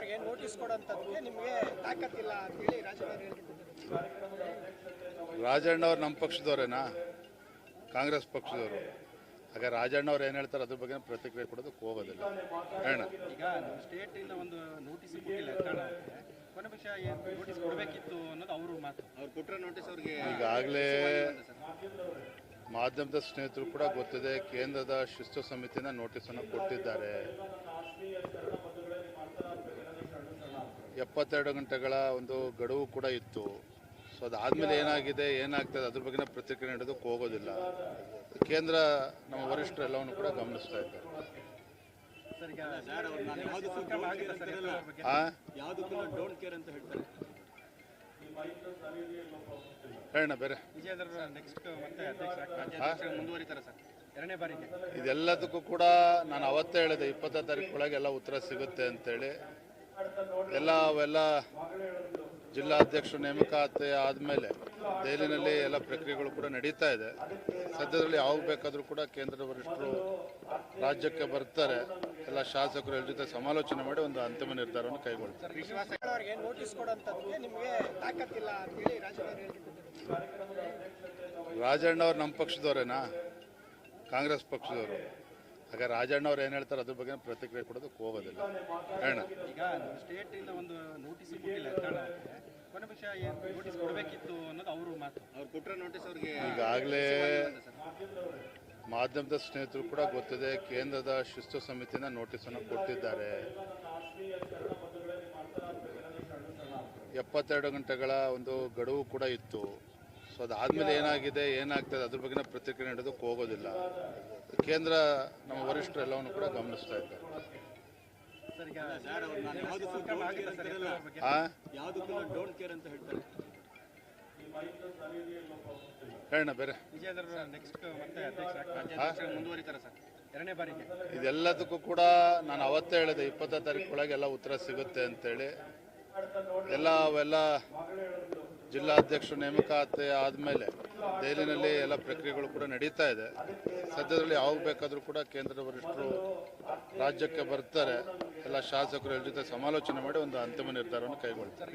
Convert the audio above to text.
ಅವರಿಗೆ ನೋಟಿಸ್ ಕೊಡೋಂಥದ್ದಕ್ಕೆ ನಿಮಗೆ ತಾಕತ್ತಿಲ್ಲ ಅಂತೇಳಿ ರಾಜಣ್ಣ ಹೇಳ್ತಿದ್ದಾರೆ ರಾಜಣ್ಣ ಅವ್ರು ನಮ್ಮ ಪಕ್ಷದವರೇನಾ? ಕಾಂಗ್ರೆಸ್ ಪಕ್ಷದವರು. ಹಾಗೆ ರಾಜಣ್ಣ ಅವ್ರು ಏನು ಹೇಳ್ತಾರೆ ಅದ್ರ ಬಗ್ಗೆ ಪ್ರತಿಕ್ರಿಯೆ ಕೊಡೋದಕ್ಕೆ ಹೋಗೋದಿಲ್ಲ. ಹೇಳ ಈಗ ಸ್ಟೇಟ್ ಇಂದ ಒಂದು ನೋಟಿಸ್ ಕೊಟ್ಟಿಲ್ಲ ಕೊನೆ ಪಕ್ಷ ನೋಟಿಸ್ ಕೊಡಬೇಕಿತ್ತು ಅನ್ನೋದು ಅವರು ಮಾತು. ಅವ್ರು ಕೊಟ್ಟರೆ ನೋಟಿಸ್ ಅವ್ರಿಗೆ ಈಗಾಗಲೇ ಮಾಧ್ಯಮದ ಸ್ನೇಹಿತರು ಕೂಡ ಗೊತ್ತಿದೆ ಕೇಂದ್ರದ ಶಿಸ್ತು ಸಮಿತಿನ ನೋಟಿಸನ್ನು ಕೊಟ್ಟಿದ್ದಾರೆ. ಎಪ್ಪತ್ತೆರಡು ಗಂಟೆಗಳ ಒಂದು ಗಡುವು ಕೂಡ ಇತ್ತು. ಸೊ ಅದಾದ್ಮೇಲೆ ಏನಾಗಿದೆ ಏನಾಗ್ತದೆ ಅದ್ರ ಬಗ್ಗೆ ಪ್ರತಿಕ್ರಿಯೆ ನೀಡೋದಕ್ಕೆ ಹೋಗೋದಿಲ್ಲ. ಕೇಂದ್ರ ನಮ್ಮ ವರಿಷ್ಠರು ಎಲ್ಲವನ್ನು ಕೂಡ ಗಮನಿಸ್ತಾ ಇದ್ದಾರೆ. ಹೇಳಣ್ಣ ಬೇರೆ. ಇದೆಲ್ಲದಕ್ಕೂ ಕೂಡ ನಾನು ಅವತ್ತೇ ಹೇಳಿದೆ ಇಪ್ಪತ್ತ ತಾರೀಕು ಎಲ್ಲ ಉತ್ತರ ಸಿಗುತ್ತೆ ಅಂತೇಳಿ. ಎಲ್ಲ ಅವೆಲ್ಲ ಜಿಲ್ಲಾಧ್ಯಕ್ಷರು ನೇಮಕಾತಿ ಆದಮೇಲೆ ದೆಹಲಿನಲ್ಲಿ ಎಲ್ಲ ಪ್ರಕ್ರಿಯೆಗಳು ಕೂಡ ನಡೀತಾ ಇದೆ. ಸದ್ಯದಲ್ಲಿ ಯಾವಾಗ ಬೇಕಾದರೂ ಕೂಡ ಕೇಂದ್ರದ ವರಿಷ್ಠರು ರಾಜ್ಯಕ್ಕೆ ಬರ್ತಾರೆ. ಎಲ್ಲ ಶಾಸಕರು ಎಲ್ಲ ಜೊತೆ ಸಮಾಲೋಚನೆ ಮಾಡಿ ಒಂದು ಅಂತಿಮ ನಿರ್ಧಾರವನ್ನು ಕೈಗೊಳ್ತಾರೆ. ರಾಜಣ್ಣ ಅವ್ರು ನಮ್ಮ ಪಕ್ಷದವರೇನಾ? ಕಾಂಗ್ರೆಸ್ ಪಕ್ಷದವರು. ಹಾಗೆ ರಾಜಣ್ಣ ಅವ್ರು ಏನು ಹೇಳ್ತಾರೆ ಅದ್ರ ಬಗ್ಗೆ ಪ್ರತಿಕ್ರಿಯೆ ಕೊಡೋದಕ್ಕೆ ಹೋಗೋದಿಲ್ಲ. ಹೇಳ ಈಗ ಸ್ಟೇಟ್ ಇಂದ ಒಂದು ನೋಟಿಸ್ ಕೊಟ್ಟಿಲ್ಲ ಕಾರಣಕ್ಕೆ ಕೊನೆ ಪಕ್ಷ ನೋಟಿಸ್ ಕೊಡಬೇಕಿತ್ತು ಅನ್ನೋದು ಅವರು ಮಾತು. ಅವ್ರು ಕೊಟ್ಟರೆ ನೋಟಿಸ್ ಅವ್ರಿಗೆ ಈಗಾಗಲೇ ಮಾಧ್ಯಮದ ಸ್ನೇಹಿತರು ಕೂಡ ಗೊತ್ತಿದೆ ಕೇಂದ್ರದ ಶಿಸ್ತು ಸಮಿತಿನ ನೋಟಿಸನ್ನು ಕೊಟ್ಟಿದ್ದಾರೆ. ಎಪ್ಪತ್ತೆರಡು ಗಂಟೆಗಳ ಒಂದು ಗಡುವು ಕೂಡ ಇತ್ತು. ಸೊ ಅದಾದ್ಮೇಲೆ ಏನಾಗಿದೆ ಏನಾಗ್ತದೆ ಅದ್ರ ಬಗ್ಗೆ ಪ್ರತಿಕ್ರಿಯೆ ನೀಡೋದಕ್ಕೆ ಹೋಗೋದಿಲ್ಲ. ಕೇಂದ್ರ ನಮ್ಮ ವರಿಷ್ಠರು ಎಲ್ಲವನ್ನು ಕೂಡ ಗಮನಿಸ್ತಾ ಇದ್ದಾರೆ. ಹೇಳಣ್ಣ ಬೇರೆ. ಇದೆಲ್ಲದಕ್ಕೂ ಕೂಡ ನಾನು ಅವತ್ತೇ ಹೇಳಿದೆ ಇಪ್ಪತ್ತ ತಾರೀಕು ಎಲ್ಲ ಉತ್ತರ ಸಿಗುತ್ತೆ ಅಂತೇಳಿ. ಎಲ್ಲ ಅವೆಲ್ಲ ಜಿಲ್ಲಾಧ್ಯಕ್ಷರು ನೇಮಕಾತಿ ಆದಮೇಲೆ ದೆಹಲಿನಲ್ಲಿ ಎಲ್ಲ ಪ್ರಕ್ರಿಯೆಗಳು ಕೂಡ ನಡೀತಾ ಇದೆ. ಸದ್ಯದಲ್ಲಿ ಯಾವಾಗ ಬೇಕಾದರೂ ಕೂಡ ಕೇಂದ್ರದ ವರಿಷ್ಠರು ರಾಜ್ಯಕ್ಕೆ ಬರ್ತಾರೆ. ಎಲ್ಲ ಶಾಸಕರು ಎಲ್ಲ ಜೊತೆ ಸಮಾಲೋಚನೆ ಮಾಡಿ ಒಂದು ಅಂತಿಮ ನಿರ್ಧಾರವನ್ನು ಕೈಗೊಳ್ತಾರೆ.